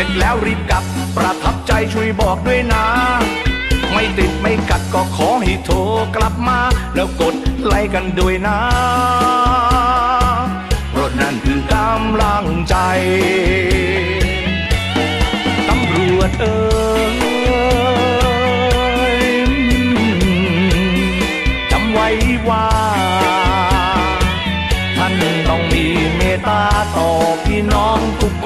ร็จแล้วรีบกลับ ประทับใจช่วยบอกด้วยนะ ไม่ติดไม่กัดก็ขอให้โทรกลับมา แล้วกดไลค์กันด้วยนะรถนั่นคือกำลังใจ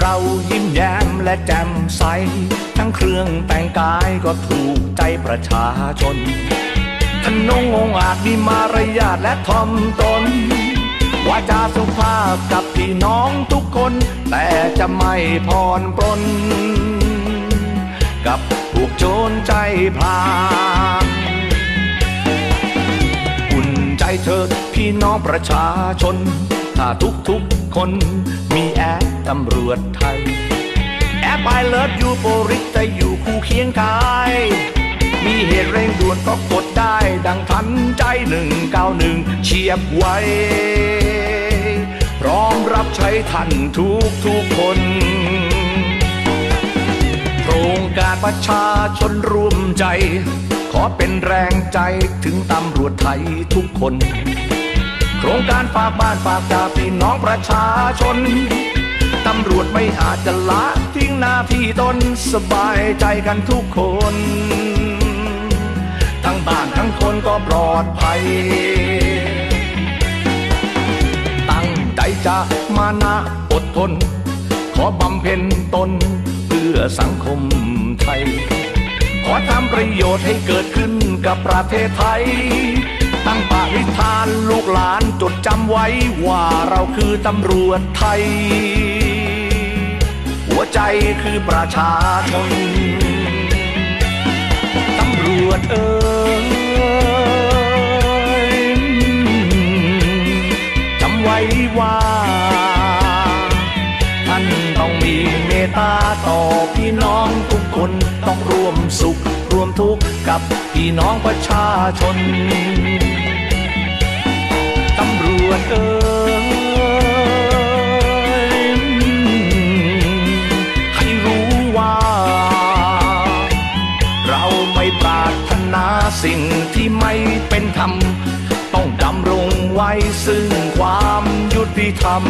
เรายิ้มแย้มและแจ่มใส ทั้งเครื่องแต่งกายก็ถูกใจประชาชนทนงองอาจมีมารยาทและทอมตนวาจาสุภาพกับพี่น้องทุกคน แต่จะไม่พรปรนกับพวกโจรใจพลานอุ่นใจเถิดพี่น้องประชาชน ถ้าทุกทุกๆคนมีแอ ตำรวจไทย แอปไอเลิฟยูโปริกจะอยู่คู่เคียงกาย มีเหตุเร่งด่วนก็กดได้ ดังทันใจหนึ่งเก้าหนึ่งเฉียบไวพร้อมรับใช้ท่านทุกทุกคนโครงการประชาชนร่วมใจ ขอเป็นแรงใจถึงตำรวจไทยทุกคนโครงการฝากบ้านฝากตาพี่น้องประชาชน ตำรวจไม่อาจจะละทิ้งหน้าที่ตนสบายใจกันทุกคน ทั้งบ้านทั้งคนก็ปลอดภัย ตั้งใจจะมานะอดทน ขอบำเพ็ญตนเพื่อสังคมไทย ขอทำประโยชน์ให้เกิดขึ้นกับประเทศไทยตั้งปณิธานลูกหลานจดจำไว้ว่าเราคือตำรวจไทย วใจคือประชาชนตำรวจเอ่ยจำไว้ว่า ท่านต้องมีเมตตาต่อพี่น้องทุกคนต้องร่วมสุขร่วมทุกข์กับพี่น้องประชาชนตำรวจเอ่ย นาสิ่งที่ไม่เป็นธรรม ต้องดำรงไว้ซึ่งความยุติธรรม